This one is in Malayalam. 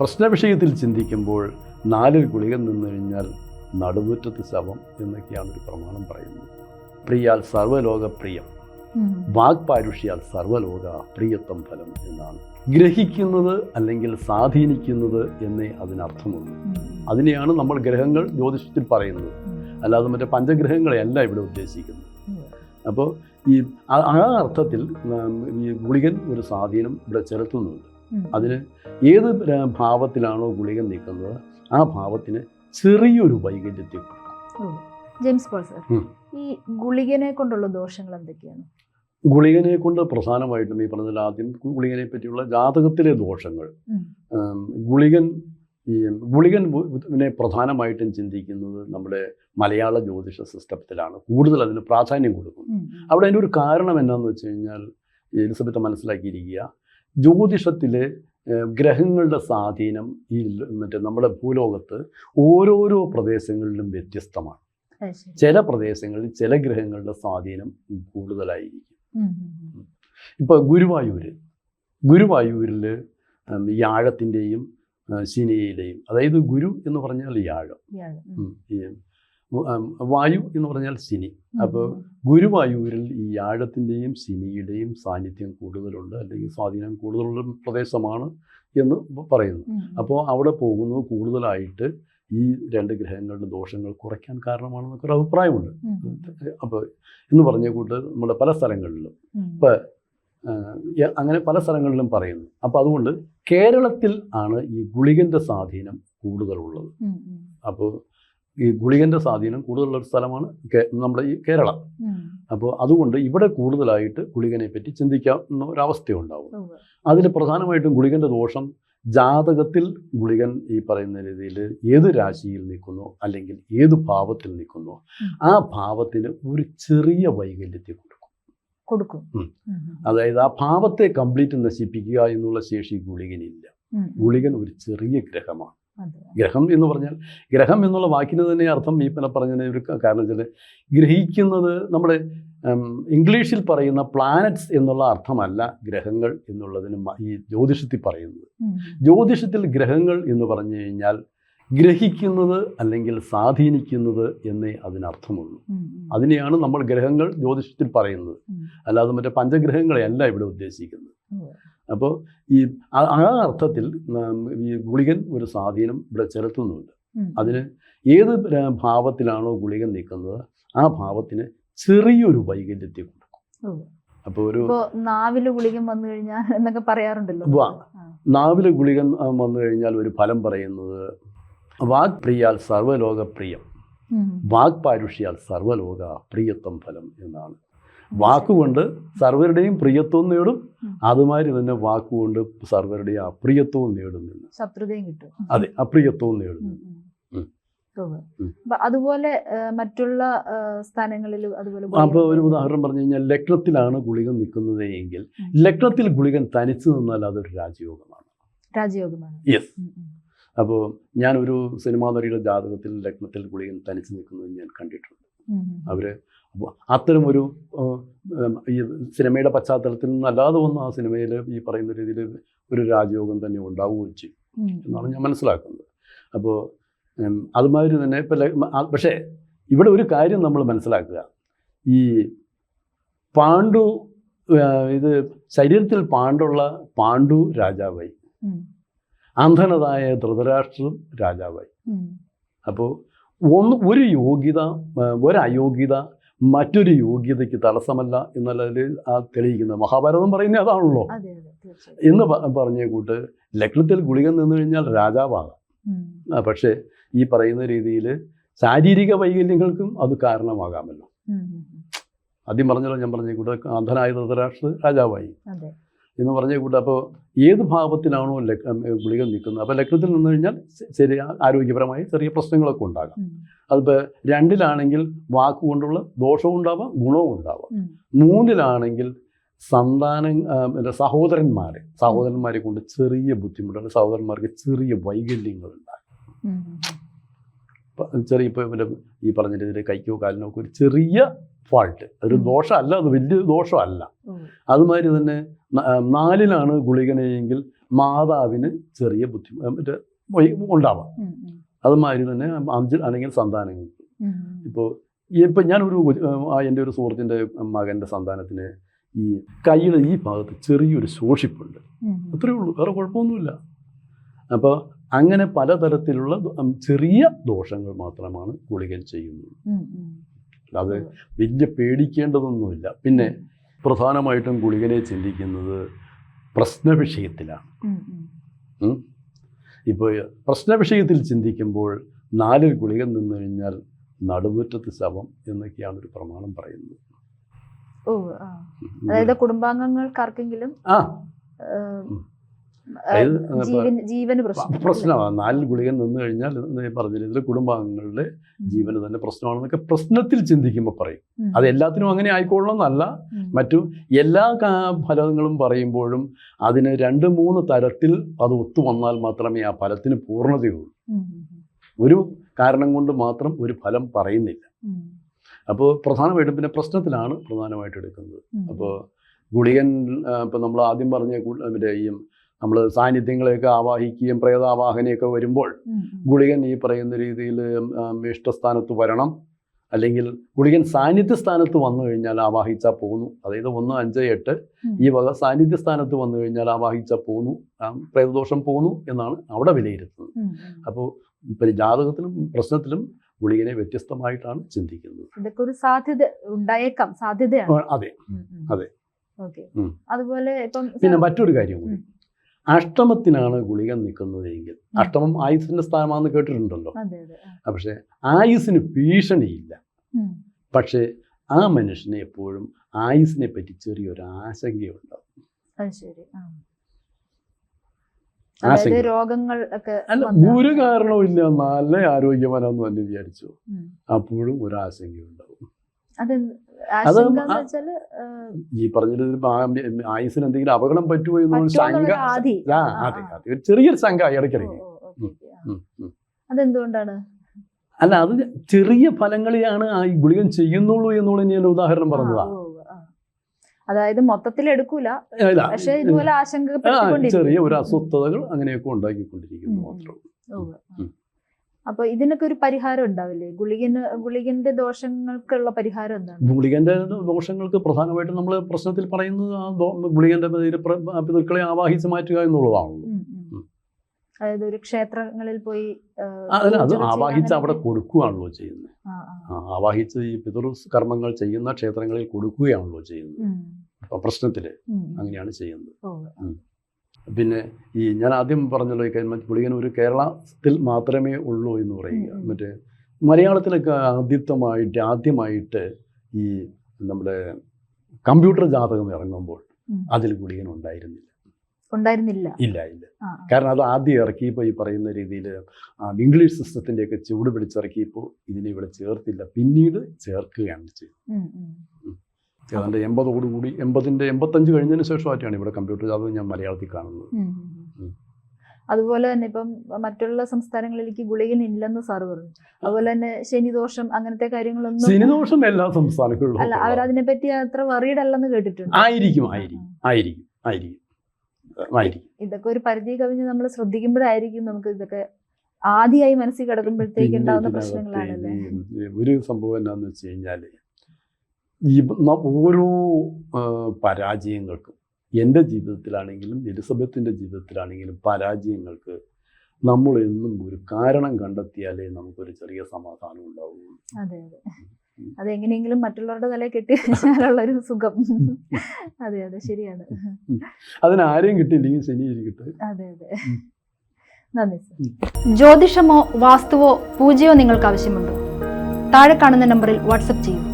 പ്രശ്നവിഷയത്തിൽ ചിന്തിക്കുമ്പോൾ നാലിൽ ഗുളികൻ നിന്നു കഴിഞ്ഞാൽ നടുമുറ്റത്ത് ശവം എന്നൊക്കെയാണ് ഒരു പ്രമാണം പറയുന്നത്. പ്രിയാൽ സർവലോകപ്രിയം വാഗ്പാരുഷ്യാൽ സർവലോക പ്രിയത്വം ഫലം എന്നാണ്. ഗ്രഹിക്കുന്നത് അല്ലെങ്കിൽ സ്വാധീനിക്കുന്നത് എന്നേ അതിനർത്ഥമുള്ളൂ. അതിനെയാണ് നമ്മൾ ഗ്രഹങ്ങൾ ജ്യോതിഷത്തിൽ പറയുന്നത്. അല്ലാതെ മറ്റേ പഞ്ചഗ്രഹങ്ങളെയല്ല ഇവിടെ ഉദ്ദേശിക്കുന്നത്. അപ്പോൾ ഈ ആ- ആ അർത്ഥത്തിൽ ഈ ഗുളികൻ ഒരു സ്വാധീനം ഇവിടെ ചെലുത്തുന്നുണ്ട്. അതിന് ഏത് ഭാവത്തിലാണോ ഗുളിക നിൽക്കുന്നത് ആ ഭാവത്തിന് ചെറിയൊരു വൈകല്യത്തെ. ജെയിംസ് പോൾ സർ ഈ ഗുളികനെ കൊണ്ടുള്ള ദോഷങ്ങൾ എന്തൊക്കെയാണ്? ഗുളികനെ കൊണ്ട് പ്രധാനമായിട്ടും ഈ പറഞ്ഞതിൽ ആദ്യം ഗുളികനെ പറ്റിയുള്ള ജാതകത്തിലെ ദോഷങ്ങൾ. ഗുളികൻ ഈ ഗുളികൻ നെ പ്രധാനമായിട്ടും ചിന്തിക്കുന്നത് നമ്മുടെ മലയാള ജ്യോതിഷ സിസ്റ്റത്തിലാണ്. കൂടുതൽ അതിന് പ്രാധാന്യം കൊടുക്കുന്നത്. അവിടെ അതിന്റെ ഒരു കാരണം എന്താണെന്ന് വെച്ച് കഴിഞ്ഞാൽ എലിസബത്ത് മനസ്സിലാക്കിയിരിക്കുക ജ്യോതിഷത്തിലെ ഗ്രഹങ്ങളുടെ സ്വാധീനം ഈ മറ്റേ നമ്മുടെ ഭൂലോകത്ത് ഓരോരോ പ്രദേശങ്ങളിലും വ്യത്യസ്തമാണ്. ചില പ്രദേശങ്ങളിൽ ചില ഗ്രഹങ്ങളുടെ സ്വാധീനം കൂടുതലായിരിക്കും. ഇപ്പൊ ഗുരുവായൂര് ഉം. ഇപ്പോൾ ഗുരുവായൂർ ഗുരുവായൂരിൽ ഈ ആഴത്തിന്റെയും ശനിയിലെയും അതായത് ഗുരു എന്ന് പറഞ്ഞാൽ ഈ വായു എന്ന് പറഞ്ഞാൽ ശനി അപ്പോൾ. ഗുരുവായൂരിൽ ഈ ആഴത്തിന്റെയും ശനിയുടെയും സാന്നിധ്യം കൂടുതലുണ്ട് അല്ലെങ്കിൽ സ്വാധീനം കൂടുതലുള്ള പ്രദേശമാണ് എന്ന് പറയുന്നു. അപ്പോൾ അവിടെ പോകുന്നത് കൂടുതലായിട്ട് ഈ രണ്ട് ഗ്രഹങ്ങളുടെ ദോഷങ്ങൾ കുറയ്ക്കാൻ കാരണമാണെന്നൊക്കെ ഒരു അഭിപ്രായമുണ്ട്. അപ്പോൾ എന്ന് പറഞ്ഞ കൂട്ട് നമ്മുടെ പല സ്ഥലങ്ങളിലും. ഇപ്പം അങ്ങനെ പല സ്ഥലങ്ങളിലും പറയുന്നു അപ്പോൾ അതുകൊണ്ട് കേരളത്തിൽ ആണ് ഈ ഗുളികന്റെ സ്വാധീനം കൂടുതലുള്ളത്. അപ്പോൾ ഈ ഗുളികന്റെ സ്വാധീനം കൂടുതലുള്ള ഒരു സ്ഥലമാണ് നമ്മുടെ ഈ കേരളം അപ്പോൾ അതുകൊണ്ട് ഇവിടെ കൂടുതലായിട്ട് ഗുളികനെ പറ്റി ചിന്തിക്കാവുന്ന ഒരവസ്ഥയുണ്ടാവും. അതിൽ പ്രധാനമായിട്ടും ഗുളികന്റെ ദോഷം ജാതകത്തിൽ ഗുളികൻ ഈ പറയുന്ന രീതിയിൽ ഏത് രാശിയിൽ നിൽക്കുന്നു അല്ലെങ്കിൽ ഏത് ഭാവത്തിൽ നിൽക്കുന്നു ആ ഭാവത്തിന് ഒരു ചെറിയ വൈകല്യത്തെ കൊടുക്കും കൊടുക്കും. അതായത് ആ ഭാവത്തെ കംപ്ലീറ്റ് നശിപ്പിക്കുക എന്നുള്ള ശേഷി ഗുളികനില്ല. ഗുളികൻ ഒരു ചെറിയ ഗ്രഹമാണ്. ഗ്രഹം എന്ന് പറഞ്ഞാൽ ഗ്രഹം എന്നുള്ള വാക്കിന് തന്നെ അർത്ഥം ഈ പിന്നെ പറഞ്ഞതിന് ഒരു കാരണം വെച്ചാൽ ഗ്രഹിക്കുന്നത് നമ്മുടെ ഇംഗ്ലീഷിൽ പറയുന്ന പ്ലാനറ്റ്സ് എന്നുള്ള അർത്ഥമല്ല ഗ്രഹങ്ങൾ എന്നുള്ളതിന് ഈ ജ്യോതിഷത്തിൽ പറയുന്നത്. ജ്യോതിഷത്തിൽ ഗ്രഹങ്ങൾ എന്ന് പറഞ്ഞു കഴിഞ്ഞാൽ ഗ്രഹിക്കുന്നത് അല്ലെങ്കിൽ സ്വാധീനിക്കുന്നത് എന്നേ അതിനർത്ഥമുള്ളൂ. അതിനെയാണ് നമ്മൾ ഗ്രഹങ്ങൾ ജ്യോതിഷത്തിൽ പറയുന്നത്. അല്ലാതെ മറ്റേ പഞ്ചഗ്രഹങ്ങളെയല്ല ഇവിടെ ഉദ്ദേശിക്കുന്നത്. അപ്പോൾ ഈ ആ- അർത്ഥത്തിൽ ഈ ഗുളികൻ ഒരു സ്വാധീനം ഇവിടെ ചെലുത്തുന്നുണ്ട്. അതിന് ഏത് ഭാവത്തിലാണോ ഗുളികൻ നിൽക്കുന്നത് ആ ഭാവത്തിന് ചെറിയൊരു വൈകല്യത്തെ കൊടുക്കും അപ്പോൾ ഒരു നാവിൽ ഗുളികൻ വന്നു കഴിഞ്ഞാൽ എന്നൊക്കെ പറയാറുണ്ടല്ലോ. നാവിലെ ഗുളികൻ വന്നു കഴിഞ്ഞാൽ ഒരു ഫലം പറയുന്നത് വാഗ്പ്രിയാൽ സർവലോകപ്രിയം. വാഗ്പാരുഷ്യാൽ സർവലോക പ്രിയത്വം ഫലം എന്നാണ്. വാക്കുകൊണ്ട് സർവരുടെയും പ്രിയത്വം നേടും. അതുമാതിരി തന്നെ വാക്കുകൊണ്ട് സർവരുടെയും അപ്രിയത്വവും നേടും. ശത്രുതയും കിട്ടും. അതെ അപ്രിയത്വവും നേടും. അതുപോലെ മറ്റുള്ള സ്ഥലങ്ങളിൽ സ്ഥാനങ്ങളിൽ അതുപോലെ അപ്പോൾ ഒരു ഉദാഹരണം പറഞ്ഞു കഴിഞ്ഞാൽ ലഗ്നത്തിലാണ് ഗുളികൻ നിൽക്കുന്നത് എങ്കിൽ ലക്നത്തിൽ ലഗ്നത്തിൽ ഗുളികൻ തനിച്ചു നിന്നാൽ അതൊരു രാജയോഗമാണ്. രാജയോഗമാണ്. യെസ്. അപ്പോൾ ഞാനൊരു സിനിമാ നടിയുടെ ജാതകത്തിൽ ലഗ്നത്തിൽ ഗുളികൻ തനിച്ചു നിൽക്കുന്നത് ഞാൻ കണ്ടിട്ടുണ്ട്. അപ്പോൾ അത്തരം ഒരു ഈ സിനിമയുടെ പശ്ചാത്തലത്തിൽ നിന്നല്ലാതെ ഒന്നും ആ സിനിമയിൽ ഈ പറയുന്ന രീതിയിൽ ഒരു രാജയോഗം തന്നെ ഉണ്ടാവുകയും ചെയ്യും എന്നാണ് ഞാൻ മനസ്സിലാക്കുന്നത്. അപ്പോൾ അതുമാതിരി തന്നെ ഇപ്പം പക്ഷേ ഇവിടെ ഒരു കാര്യം നമ്മൾ മനസ്സിലാക്കുക. ഈ പാണ്ഡു ഇത് ശരീരത്തിൽ പാണ്ഡുള്ള പാണ്ഡു രാജാവായി. അന്ധനതായ ധൃതരാഷ്ട്രം രാജാവായി. അപ്പോൾ ഒന്ന് ഒരു യോഗ്യത ഒരു അയോഗ്യത മറ്റൊരു യോഗ്യതയ്ക്ക് തടസ്സമല്ല എന്നുള്ളതിൽ ആ തെളിയിക്കുന്നത്. മഹാഭാരതം പറയുന്നത് അതാണല്ലോ. എന്ന് പറഞ്ഞ കൂട്ട് ലഗ്നത്തിൽ ഗുളിക നിന്ന് കഴിഞ്ഞാൽ രാജാവാകാം. പക്ഷേ ഈ പറയുന്ന രീതിയിൽ ശാരീരിക വൈകല്യങ്ങൾക്കും അത് കാരണമാകാമല്ലോ. ആദ്യം പറഞ്ഞല്ലോ ഞാൻ പറഞ്ഞ കൂട്ട് അന്ധനായ ധൃതരാഷ്ട്ര രാജാവായി. എന്ന് പറഞ്ഞ കൂട്ട. അപ്പോൾ ഏത് ഭാവത്തിലാണോ ലഗ് ഗുളികൾ നിൽക്കുന്നത്? അപ്പോൾ ലഗ്നത്തിൽ നിന്ന് കഴിഞ്ഞാൽ ചെറിയ ശരി ആരോഗ്യപരമായി ചെറിയ പ്രശ്നങ്ങളൊക്കെ ഉണ്ടാകാം. അതിപ്പോൾ രണ്ടിലാണെങ്കിൽ വാക്കുകൊണ്ടുള്ള ദോഷവും ഉണ്ടാവാം ഗുണവും ഉണ്ടാവാം. മൂന്നിലാണെങ്കിൽ സന്താനം സഹോദരന്മാരെ സഹോദരന്മാരെ കൊണ്ട് ചെറിയ ബുദ്ധിമുട്ടുകൾ സഹോദരന്മാർക്ക് ചെറിയ വൈകല്യങ്ങൾ ഉണ്ടാകും. ചെറിയ ഇപ്പോൾ ഈ പറഞ്ഞ രീതിയിൽ കൈക്കോ കാലിനോ ഒക്കെ ഒരു ചെറിയ ഫാൾട്ട് ഒരു. ദോഷമല്ല അത് വലിയ ദോഷമല്ല. അതുമാതിരി തന്നെ നാലിലാണ് ഗുളികനെയെങ്കിൽ മാതാവിന് ചെറിയ ബുദ്ധി മറ്റേ ഉണ്ടാവാം. അതുമാതിരി തന്നെ അഞ്ച് അല്ലെങ്കിൽ സന്താനങ്ങൾക്ക് ഇപ്പോൾ ഇപ്പം ഞാനൊരു എന്റെ ഒരു സുഹൃത്തിന്റെ മകന്റെ സന്താനത്തിന് ഈ കൈയുടെ ഈ ഭാഗത്ത് ചെറിയൊരു ശോഷിപ്പുണ്ട്. അത്രയേ ഉള്ളൂ വേറെ കുഴപ്പമൊന്നുമില്ല. അപ്പോൾ അങ്ങനെ പലതരത്തിലുള്ള ചെറിയ ദോഷങ്ങൾ മാത്രമാണ് ഗുളികൻ ചെയ്യുന്നത്. ഉം. അത് വലിയ പേടിക്കേണ്ടതൊന്നുമില്ല. പിന്നെ പ്രധാനമായിട്ടും ഗുളികനെ ചിന്തിക്കുന്നത് പ്രശ്ന വിഷയത്തിലാണ്. ഇപ്പോൾ പ്രശ്ന വിഷയത്തിൽ ചിന്തിക്കുമ്പോൾ നാലിൽ ഗുളിക നിന്ന് കഴിഞ്ഞാൽ നടുമുറ്റത്ത് ശവം എന്നൊക്കെയാണ് ഒരു പ്രമാണം പറയുന്നത്. ഓ അതായത് അതായത് കുടുംബാംഗങ്ങൾക്കാർക്കെങ്കിലും ആ. ജീവന് പ്രശ്നമാണ്. നാലിൽ ഗുളിക നിന്ന് കഴിഞ്ഞാൽ ഞാൻ പറഞ്ഞില്ല ഇതിൽ കുടുംബാംഗങ്ങളുടെ. ജീവന് തന്നെ പ്രശ്നമാണെന്നൊക്കെ പ്രശ്നത്തിൽ ചിന്തിക്കുമ്പോൾ പറയും. അത് എല്ലാത്തിനും അങ്ങനെ ആയിക്കോളണം എന്നല്ല മറ്റു എല്ലാ ഫലങ്ങളും പറയുമ്പോഴും അതിന് രണ്ട് മൂന്ന് തരത്തിൽ അത് ഒത്തു വന്നാൽ മാത്രമേ ആ ഫലത്തിന് പൂർണതയുള്ളൂ. ഒരു കാരണം കൊണ്ട് മാത്രം ഒരു ഫലം പറയുന്നില്ല. അപ്പോൾ പ്രധാനമായിട്ടും പിന്നെ പ്രശ്നത്തിലാണ് പ്രധാനമായിട്ട് എടുക്കുന്നത്. അപ്പോൾ ഗുളികൻ ഇപ്പം നമ്മൾ ആദ്യം പറഞ്ഞ മറ്റേ ഈ നമ്മൾ സാന്നിധ്യങ്ങളെയൊക്കെ ആവാഹിക്കുകയും പ്രേതാവാഹനയൊക്കെ വരുമ്പോൾ. ഗുളികൻ ഈ പറയുന്ന രീതിയിൽ ഇഷ്ടസ്ഥാനത്ത് വരണം. അല്ലെങ്കിൽ ഗുളികൻ സാന്നിധ്യ സ്ഥാനത്ത് വന്നു കഴിഞ്ഞാൽ ആവാഹിച്ചാൽ പോകുന്നു അതായത് ഒന്ന് അഞ്ച് എട്ട്. ഈ വക സാന്നിധ്യ സ്ഥാനത്ത് വന്നു കഴിഞ്ഞാൽ ആവാഹിച്ചാൽ പോകുന്നു പ്രേതദോഷം പോകുന്നു എന്നാണ് അവിടെ വിലയിരുത്തുന്നത്. അപ്പോൾ ഇപ്പം ജാതകത്തിലും പ്രശ്നത്തിലും ഗുളികനെ വ്യത്യസ്തമായിട്ടാണ് ചിന്തിക്കുന്നത്. ഇതൊക്കെ ഒരു സാധ്യത ഉണ്ടായേക്കാം. സാധ്യതയാണ്. അതെ. അതെ. ഓക്കെ. അതുപോലെ ഇപ്പം പിന്നെ മറ്റൊരു കാര്യം കൂടി. അഷ്ടമത്തിനാണ് ഗുളിക നിൽക്കുന്നതെങ്കിൽ. അഷ്ടമം ആയുസിന്റെ സ്ഥാനമാണെന്ന് കേട്ടിട്ടുണ്ടല്ലോ. പക്ഷെ ആയുസിന് ഭീഷണിയില്ല. പക്ഷേ ആ മനുഷ്യനെ എപ്പോഴും ആയുസിനെ പറ്റി ചെറിയൊരു ആശങ്കയുണ്ടാവും. രോഗങ്ങൾ ഒക്കെ ഒരു കാരണവും ഇല്ല. നല്ല ആരോഗ്യവാനാന്ന് തന്നെ വിചാരിച്ചു. അപ്പോഴും ഒരു ആശങ്കയുണ്ടാവും അത് ഈ പറഞ്ഞത് ആയുസിന് എന്തെങ്കിലും അപകടം പറ്റുമോ എന്നുള്ള ശങ്ക അതെ അതെ. ഒരു ചെറിയൊരു ശങ്ക ഉം. അതെന്തുകൊണ്ടാണ്? അല്ല അത് ചെറിയ ഫലങ്ങളെയാണ് ആ ഗുളികൻ ചെയ്യുന്നുള്ളൂ എന്നുള്ള ഞാൻ ഉദാഹരണം പറഞ്ഞതാ. അതായത് മൊത്തത്തിൽ എടുക്കൂല. പക്ഷേ ഇതുപോലെ ആശങ്ക ചെറിയ ഒരു അസ്വസ്ഥതകൾ അങ്ങനെയൊക്കെ ഉണ്ടാക്കിക്കൊണ്ടിരിക്കുന്നു മാത്രമേ. അപ്പൊ ഇതിനൊക്കെ ഒരു പരിഹാരം ഉണ്ടാവില്ലേ? ഗുളികന് ഗുളികന്റെ ദോഷങ്ങൾക്കുള്ള പരിഹാരം എന്താണ്? ഗുളികന്റെ ദോഷങ്ങൾക്ക് പ്രധാനമായിട്ടും നമ്മൾ പ്രശ്നത്തിൽ പറയുന്നത് ആ ഗുളികന്റെ പിതൃക്കളെ ആവാഹിച്ച് മാറ്റുക എന്നുള്ളതാണല്ലോ. അതായത് ഒരു ക്ഷേത്രങ്ങളിൽ പോയി അതല്ല അത് ആവാഹിച്ച് അവിടെ കൊടുക്കുകയാണല്ലോ ചെയ്യുന്നത്. ആവാഹിച്ച് ഈ പിതൃ കർമ്മങ്ങൾ ചെയ്യുന്ന ക്ഷേത്രങ്ങളിൽ കൊടുക്കുകയാണല്ലോ ചെയ്യുന്നത്. പ്രശ്നത്തിൽ. അങ്ങനെയാണ് ചെയ്യുന്നത്. പിന്നെ ഈ ഞാൻ ആദ്യം പറഞ്ഞല്ലോ മറ്റ് ഒരു കേരളത്തിൽ മാത്രമേ ഉള്ളൂ എന്ന് പറയുക. മറ്റേ മലയാളത്തിലൊക്കെ ആദ്യത്തമായിട്ട് ആദ്യമായിട്ട് ഈ നമ്മുടെ കമ്പ്യൂട്ടർ ജാതകം ഇറങ്ങുമ്പോൾ. അതിൽ ഗുളികൻ ഉണ്ടായിരുന്നില്ല. ഉണ്ടായിരുന്നില്ല. ഇല്ല ഇല്ല. കാരണം അത് ആദ്യം ഇറക്കിയപ്പോൾ ഈ പറയുന്ന രീതിയിൽ ഇംഗ്ലീഷ് സിസ്റ്റത്തിന്റെയൊക്കെ ചൂട് പിടിച്ചിറക്കിയപ്പോൾ ഇതിനെ ഇവിടെ ചേർത്തില്ല. പിന്നീട് ചേർക്കുകയാണ് ചെയ്തത്. ഏതാണ്ട് എൺപതോടുകൂടി എൺപതിന്റെ എൺപത്തഞ്ച് കഴിഞ്ഞതിന് ശേഷമായിട്ടാണ് ഇവിടെ കമ്പ്യൂട്ടർ അത് ഞാൻ മലയാളത്തിൽ കാണുന്നത്. അതുപോലെ തന്നെ ഇപ്പം മറ്റുള്ള സംസ്ഥാനങ്ങളിലേക്ക് ഗുളികൻ ഇല്ലെന്ന് സാറ് പറഞ്ഞു. അതുപോലെ തന്നെ ശനിദോഷം അങ്ങനത്തെ കാര്യങ്ങളൊന്നും ശനിദോഷം എല്ലാ സംസ്ഥാനങ്ങളിലും അല്ല അവർ അവരതിനെ പറ്റി അത്ര വറീഡ് അല്ലെന്ന് കേട്ടിട്ടുണ്ട്. ആയിരിക്കും ആയിരിക്കും ആയിരിക്കും ആയിരിക്കും. ആയിരിക്കും. ഇതൊക്കെ ഒരു പരിധി കവിഞ്ഞ് നമ്മൾ ശ്രദ്ധിക്കുമ്പോഴായിരിക്കും നമുക്ക് ഇതൊക്കെ ആദ്യമായി മനസ്സിൽ കിടക്കുമ്പോഴത്തേക്ക് ഉണ്ടാകുന്ന ഉണ്ടാവുന്ന പ്രശ്നങ്ങളാണല്ലേ? ഒരു സംഭവം എന്താണെന്ന് വെച്ച് കഴിഞ്ഞാൽ ഈ ഓരോ പരാജയങ്ങൾക്കും എന്റെ ജീവിതത്തിലാണെങ്കിലും എലിസബത്തിന്റെ ജീവിതത്തിലാണെങ്കിലും പരാജയങ്ങൾക്ക് നമ്മൾ എന്നും ഒരു കാരണം കണ്ടെത്തിയാലേ നമുക്കൊരു ചെറിയ സമാധാനം ഉണ്ടാവുള്ളൂ. അതെ അതെ. അതെങ്ങനെയെങ്കിലും മറ്റുള്ളവരുടെ തലയിൽ കെട്ടി വെച്ചാലുള്ള ഒരു സുഖം. അതെ അതെ. ശരിയാണ്. അതിനാരെയും കിട്ടിയില്ലെങ്കിൽ ശനി ഇരിക്കട്ടെ. അതെ അതെ. നന്ദി സർ. ജ്യോതിഷമോ വാസ്തുവോ പൂജയോ നിങ്ങൾക്ക് ആവശ്യമുണ്ടോ? താഴെ കാണുന്ന നമ്പറിൽ വാട്സപ്പ് ചെയ്യൂ.